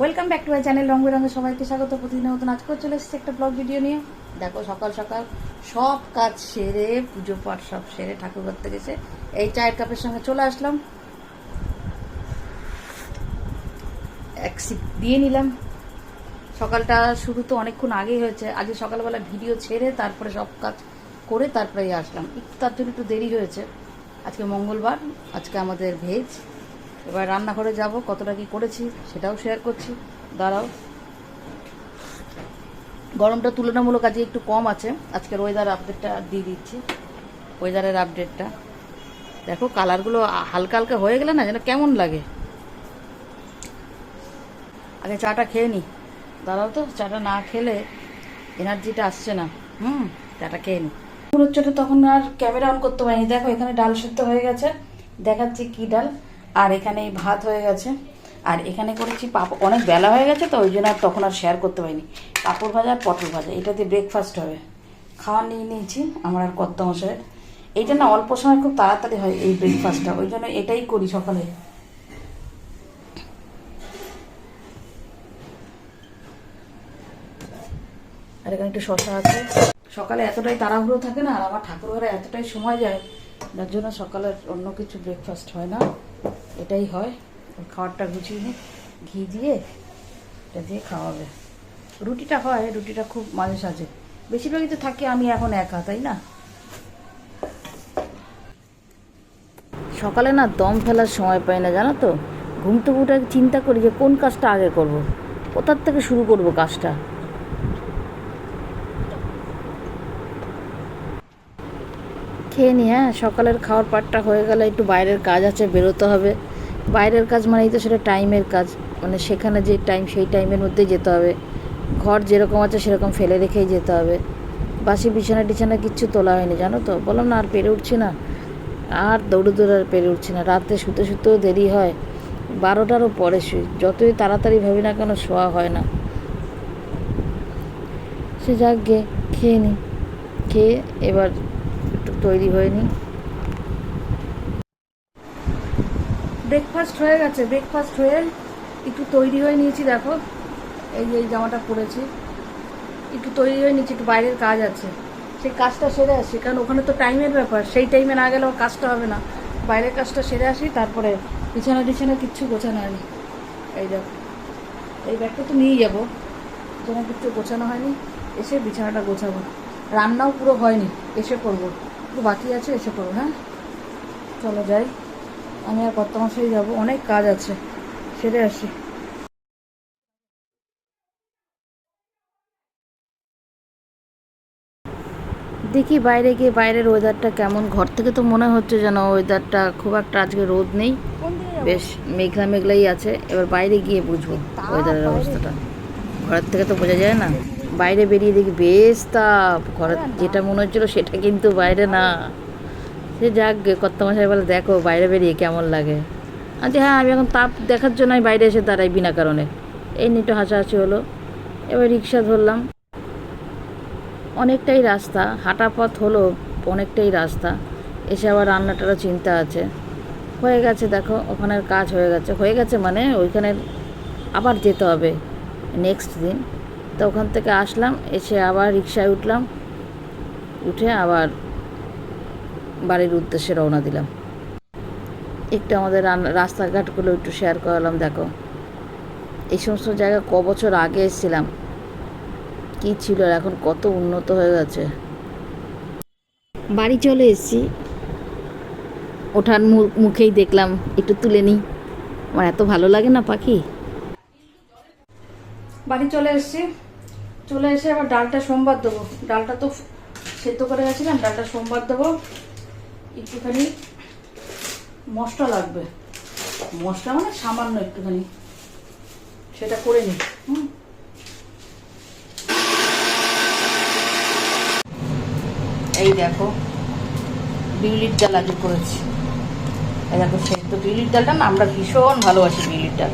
Welcome back to my channel রং বেরঙের সবাইকে স্বাগত। প্রতিদিনের মতন আজকেও চলে এসেছি একটা ব্লগ ভিডিও নিয়ে। দেখো, সকাল সকাল সব কাজ সেরে, পুজো পাঠ সব সেরে, ঠাকুর করতে গেছে এই চায়ের কাপের সঙ্গে চলে আসলাম। এক সিপ দিয়ে নিলাম। সকালটা শুরু তো অনেকক্ষণ আগেই হয়েছে। আজকে সকালবেলা ভিডিও ছেড়ে তারপরে সব কাজ করে তারপরে আসলাম। একটু তার জন্য একটু দেরি হয়েছে। আজকে মঙ্গলবার, আজকে আমাদের ভেজ এবার রান্নাঘরে যাব, কতটা কি করেছি সেটাও শেয়ার করছি। দাঁড়াও। গরমটা তুলনামূলক আজকে একটু কম আছে। আজকের ওয়েদার আপডেটটা দিয়ে দিচ্ছি। ওয়েদারের আপডেটটা দেখো কালারগুলো হালকা হালকা হয়ে গেলে না যেন কেমন লাগে। আগে চাটা খেয়ে নি। দাঁড়াও তো, চাটা না খেলে এনার্জিটা আসছে না। হুম, চাটা খেয়ে নি। হচ্ছেটা তখন আর ক্যামেরা অন করতে পারিনি। দেখো, এখানে ডাল সেদ্ধ হয়ে গেছে। দেখাচ্ছি কি ডাল। আর এখানে ভাত হয়ে গেছে। আর এখানে করেছি পাপড় অনেক বেলা হয়ে গেছে তো, ওই জন্য আর তখন আর শেয়ার করতে পারিনি। পাঁপড় ভাজা আর পটল ভাজা, এটা দিয়ে ব্রেকফাস্ট হবে। খাওয়া নিয়ে নিয়েছি আমার আর কর্তা মশাইয়ের এইটা না অল্প সময় খুব তাড়াতাড়ি হয় এই ব্রেকফাস্টটা ওই জন্য এটাই করি সকালে। আর এখানে একটু শশা আছে। সকালে এতটাই তাড়াহুড়ো থাকে না, আর আমার ঠাকুর ঘরে এতটাই সময় যায়, যার জন্য সকালের অন্য কিছু ব্রেকফাস্ট হয় না। এটাই হয়। খাবারটা গুছিয়ে নিয়ে ঘি দিয়ে এটা দিয়ে খাওয়াবে। রুটিটা হয়, রুটিটা খুব মাঝে সাঝে। বেশিরভাগই তো থাকি, আমি এখন একা, তাই না? সকালে না দম ফেলার সময় পাই না, জানো তো? ঘুম থেকে উঠে চিন্তা করি যে কোন কাজটা আগে করব। কোথার থেকে শুরু করব কাজটা? খেয়ে নি হ্যাঁ সকালের খাওয়ার পাটটা হয়ে গেলে, একটু বাইরের কাজ আছে, বেরোতে হবে। বাইরের কাজ মানেই তো সেটা টাইমের কাজ মানে সেখানে যে টাইম, সেই টাইমের মধ্যেই যেতে হবে। ঘর যেরকম আছে সেরকম ফেলে রেখেই যেতে হবে। বাসি, বিছানা টিছানা কিচ্ছু তোলা হয়নি, জানো তো? বললাম না, আর পেরে উঠছি না। আর দৌড়ে দৌড়ে আর পেরে উঠছি না। রাতে শুতে শুতেও দেরি হয়। বারোটারও পরে শুই। যতই তাড়াতাড়ি ভাবি না কেন, শোয়া হয় না। সে যাক গে, খেয়ে নি। খেয়ে এবার একটু তৈরি হয়ে নি ব্রেকফাস্ট হয়ে গেছে ব্রেকফাস্ট হয়ে একটু তৈরি হয়ে নিয়েছি, দেখো। এই যে এই জামাটা পরেছি। একটু তৈরি হয়ে নিয়েছি, একটু বাইরের কাজ আছে। সেই কাজটা সেরে আসি, কারণ ওখানে তো টাইমের ব্যাপার। সেই টাইমে না গেলে ওর কাজটা হবে না। বাইরের কাজটা সেরে আসি, তারপরে বিছানা টিছানা কিচ্ছু গোছানো হয়নি। এই দেখো। এই ব্যাগটা তো নিয়ে যাব। যেন কিচ্ছু গোছানো হয়নি। এসে বিছানাটা গোছাবো। রান্নাও পুরো হয়নি। এসে করব। একটু বাকি আছে এসে করব হ্যাঁ? চলো যাই। আমি আর কত মাসেই যাব। অনেক কাজ আছে। সেরে আসি। দেখি বাইরে গিয়ে বাইরের ওয়েদারটা কেমন। ঘর থেকে তো মনে হচ্ছে যেন ওয়েদারটা খুব একটা আজকে রোদ নেই। বেশ মেঘলা মেঘলাই আছে। এবার বাইরে গিয়ে বুঝব ওয়েদারের অবস্থাটা। ঘরের থেকে তো বোঝা যায় না। বাইরে বেরিয়ে দেখি, বেশ তাপ। ঘরের যেটা মনে হচ্ছিল সেটা কিন্তু বাইরে না। সে যাক মাসে বলে, দেখো, বাইরে বেরিয়ে কেমন লাগে? আচ্ছা হ্যাঁ আমি এখন তাপ দেখার জন্য আমি বাইরে এসে দাঁড়াই বিনা কারণে। এই নিয়ে একটু হাসাহাসি হলো। এবার রিক্সা ধরলাম। অনেকটাই রাস্তা, হাঁটা পথ হলো অনেকটাই রাস্তা। এসে আবার রান্নাটারও চিন্তা আছে। হয়ে গেছে, দেখো, ওখানের কাজ হয়ে গেছে। হয়ে গেছে মানে ওইখানে আবার যেতে হবে নেক্সট দিন। তো ওখান থেকে আসলাম, এসে আবার রিক্সায় উঠলাম। উঠে আবার বাড়ির উদ্দেশ্যে রওনা দিলাম। একটু আমাদের রাস্তাঘাটগুলো একটু শেয়ার করালাম, দেখো। এই সমস্ত জায়গা ক বছর আগে এসেছিলাম। কি ছিল এখন কত উন্নত হয়ে গেছে বাড়ি চলে এসেছি। ওঠার মুখেই দেখলাম, একটু তুলে নিই। আমার এত ভালো লাগে না পাখি। বাড়ি চলে এসেছি। চলে এসে আবার ডালটা সোমবার দেবো। ডালটা তো সেদ্ধ করে গেছিলাম, ডালটা সোমবার দেবো। একটুখানি মশলা লাগবে। মশলা মানে সামান্য একটুখানি। সেটা করে নিই, হুম। এই দেখো, বিউলির ডাল আগে করেছি। এই দেখো সেদ্ধ বিউলির ডালটা না, আমরা ভীষণ ভালোবাসি বিউলির ডাল।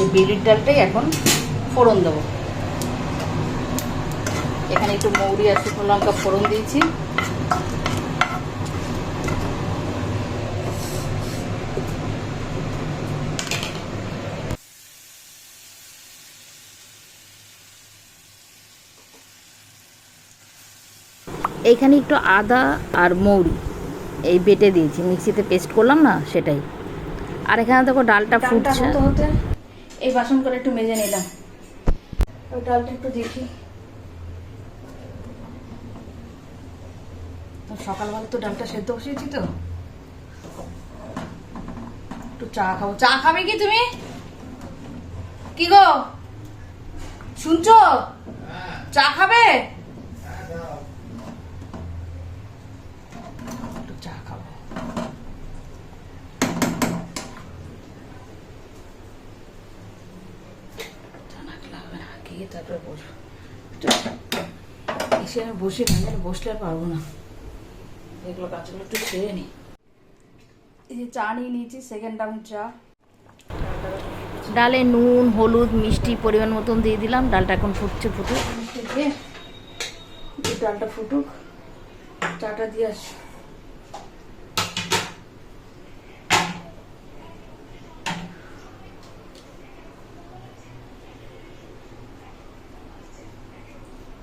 এই বিউলির ডালটাই এখন ফোড়ন দেবো। এখানে একটু মৌরি আর শুকনো লঙ্কা ফোড়ন দিয়েছি। এখানে একটু আদা আর মৌরি এই বেটে দিয়েছি। মিক্সিতে পেস্ট করলাম না সেটাই। আর এখানে দেখো ডালটা ফুটছে। এই বাসন করে একটু মেজে নিলাম। ডালটা একটু দেখি। সকালবেলা তো ডালটা সেদ্ধ বসিয়েছি তো। একটু চা খাব। চা খাবে কি তুমি? কি গো? শুনছো? চা খাবে? চা খাব। তারপরে বসবো। এসে আমি বসে বসলে আর পারব না। এগুলো কাজগুলো একটু ছেড়ে নিই এই যে চা নিয়ে নিয়েছি সেকেন্ড রাউন্ড চা। ডালে নুন হলুদ মিষ্টি পরিমাণ মতন দিয়ে দিলাম। ডালটা এখন ফুটছে ফুটুক। ডালটা ফুটুক। চাটা দিয়ে আসি।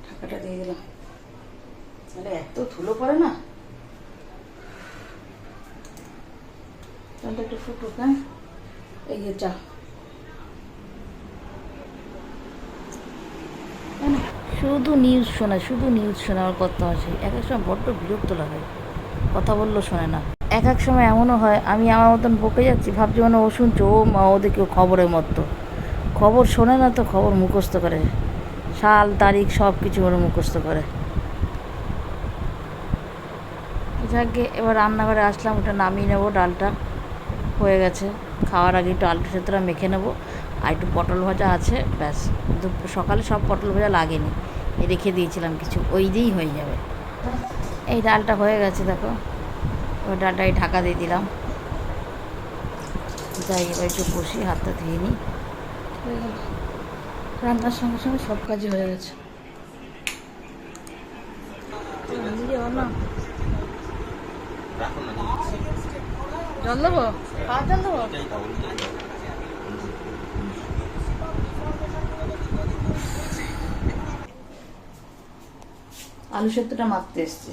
ঢাকাটা দিয়ে দিলাম। তাহলে এত ধুলো পড়ে না? একটু ফুটুক হ্যাঁ? চা শুধু নিউজ শোনা, শুধু নিউজ শোনা আমার কথা আছে। এক এক সময় বড্ড বিরক্ত লাগে। কথা বললেও শোনে না। এক এক সময় এমনও হয়, আমি আমার মতন বকে যাচ্ছি, ভাবছি মানে ও শুনছো, ও মা ওদিকে খবরের মতো। খবর শোনে না তো খবর মুখস্থ করে। সাল, তারিখ সব কিছু ওরা মুখস্থ করে। যাকে এবার রান্নাঘরে আসলাম, ওটা নামিয়ে নেব ডালটা। হয়ে গেছে। খাওয়ার আগে একটু আলু সেদ্ধটা মেখে নেব। আর একটু পটল ভাজা আছে ব্যাস। দুপুর সকালে সব পটল ভাজা লাগেনি। রেখে দিয়েছিলাম কিছু ওই দিয়েই হয়ে যাবে। এই ডালটা হয়ে গেছে দেখো। ওই ডালটা এই ঢাকা দিয়ে দিলাম। যাই এবার একটু বসি হাতটা ধুয়ে নিই। রান্নার সঙ্গে সঙ্গে সব কাজই হয়ে গেছে। জল দেবো? জল দেবো? আলু সেদ্ধটা মাখতে এসছি।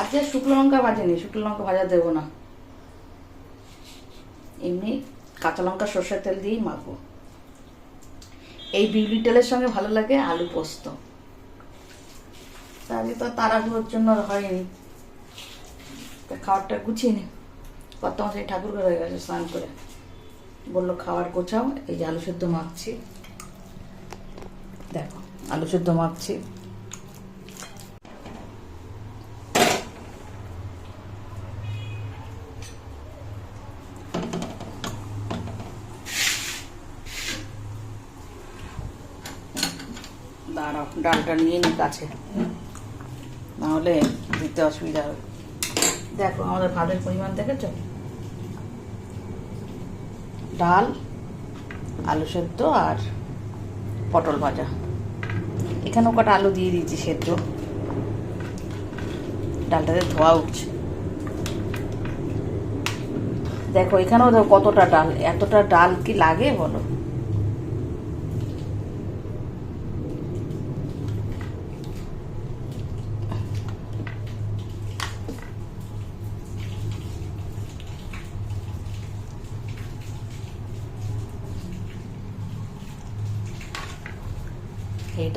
আজকে শুকনো লঙ্কা ভাজেনি, শুকনো লঙ্কা ভাজা দেবো না। এমনি কাঁচা লঙ্কা, সর্ষের তেল দিয়েই মাখবো। এই বিউলি তেলের সঙ্গে ভালো লাগে আলু পোস্ত। তাহলে তো তাড়াহুড়োর জন্য হয়নি। খাবারটা গুছিয়ে নি। কত মাসে ঠাকুর ঘরে গেছে স্নান করে। বলল, খাবার গোছাও, এই যে আলু সেদ্ধ মাখছি। দেখো, আলু সেদ্ধ মাখছি। দাঁড়াও, ডালটা নিয়ে নি কাছে। নাহলে দিতে অসুবিধা হবে। দেখো, আমাদের ভাতের পরিমাণ দেখেছ? ডাল, আলু সেদ্ধ আর পটল ভাজা। এখানেও কটা আলু দিয়ে দিয়েছি সেদ্ধ। ডালটাতে ধোয়া উঠছে। দেখো, এখানেও কতটা ডাল, এতটা ডাল কি লাগে বলো?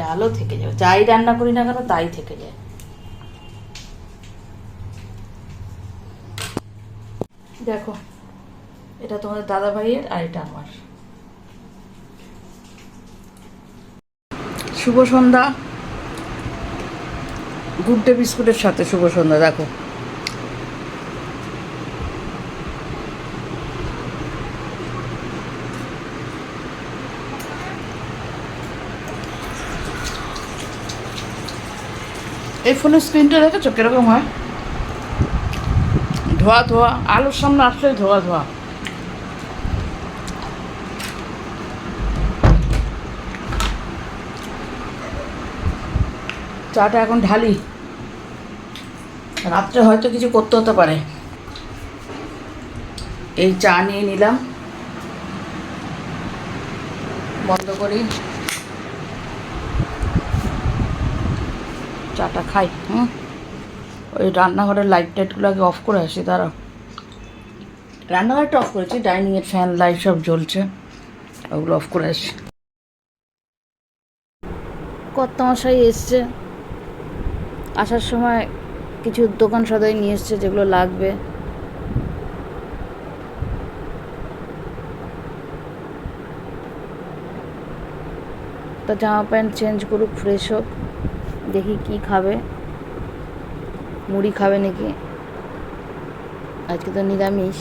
ডালও থেকে যাবে। যাই রান্না করি না কেন, তাই থেকে যায়। দেখো, এটা তোমাদের দাদা ভাইয়ের আর এটা আমার। শুভ সন্ধ্যা। গুড ডে বিস্কুটের সাথে শুভ সন্ধ্যা, দেখো। এই ফোনের স্ক্রিনটা দেখেছ? কীরকম হয়? ধোয়া ধোয়া। আলোর সামনে আসলে ধোয়া ধোয়া। চাটা এখন ঢালি। রাত্রে হয়তো কিছু করতে হতে পারে। এই চা নিয়ে নিলাম। বন্ধ করি। চাটা খাই, হুম? ওই রান্নাঘরের লাইট টাইটগুলো আগে অফ করে আসি দাঁড়াও রান্নাঘরটা অফ করেছি ডাইনিংয়ের ফ্যান লাইট সব জ্বলছে, ওগুলো অফ করে আসি। কর্তামশাই এসছে। আসার সময় কিছু দোকান সদাই নিয়ে এসছে যেগুলো লাগবে। তো জামা প্যান্ট চেঞ্জ করুক ফ্রেশ হোক। দেখি কি খাবে। মুড়ি খাবে নাকি? আজকে তো নিরামিষ।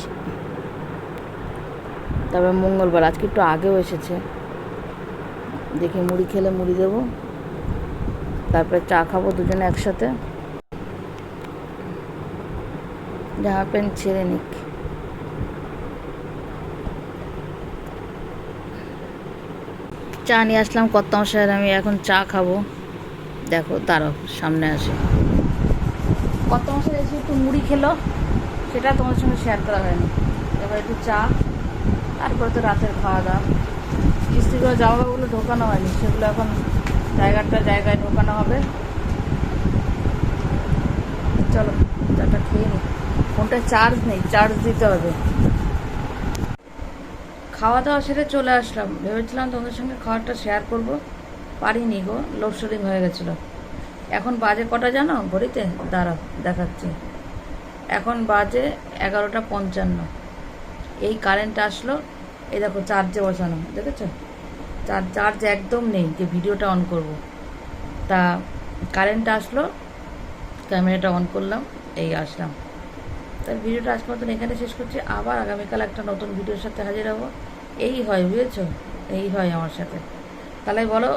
তারপরে মঙ্গলবার, আজকে একটু আগেও এসেছে। দেখি মুড়ি খেলে মুড়ি দেবো। তারপরে চা খাব দুজনে একসাথে। জামা প্যান্ট ছেড়ে নিক। চা নিয়ে আসলাম কত মশাইয়ের আমি এখন চা খাব। দেখো দাঁড়াও সামনে আসে। কত মাসে এসে একটু মুড়ি খেলো, সেটা তোমার সঙ্গে শেয়ার করা হয়নি। এবার একটু চা, তারপরে তো রাতের খাওয়া দাওয়া কিস্তি কিস্তিগুলো জামাগুলো ঢোকানো হয়নি, সেগুলো এখন জায়গাটা জায়গায় ঢোকানো হবে। চলো, চাটা খেয়ে নি। ফোনটা চার্জ নেই চার্জ দিতে হবে। খাওয়া দাওয়া সেরে চলে আসলাম। ভেবেছিলাম তোমাদের সঙ্গে খাবারটা শেয়ার করব। পারিনি গো, লোডশেডিং হয়ে গেছিল। এখন বাজে কটা জানো? ঘড়িতে? দাঁড়াও, দেখাচ্ছি। এখন বাজে এগারোটা পঞ্চান্ন। এই কারেন্ট আসলো, এই দেখো চার্জে বসানো, দেখেছ? চার্জ চার্জ একদম নেই যে ভিডিওটা অন করব। তা কারেন্ট আসলো ক্যামেরাটা অন করলাম, এই আসলাম। তার ভিডিওটা আজকের মতন এখানে শেষ করছি। আবার আগামীকাল একটা নতুন ভিডিওর সাথে হাজির হব। এই হয়, বুঝেছ? এই হয় আমার সাথে। তাহলে বলো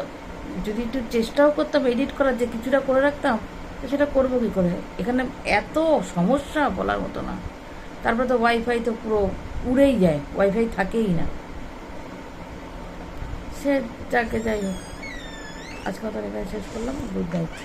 যদি একটু চেষ্টাও করতাম এডিট করার যে কিছুটা করে রাখতাম, তো সেটা করব কী করে? এখানে এত সমস্যা বলার মতো না। তারপরে তো ওয়াইফাই তো পুরো উড়েই যায় ওয়াইফাই থাকেই না। সে যাকে যাই হোক, আজকে কথা এখানে শেষ করলাম, গুড নাইট।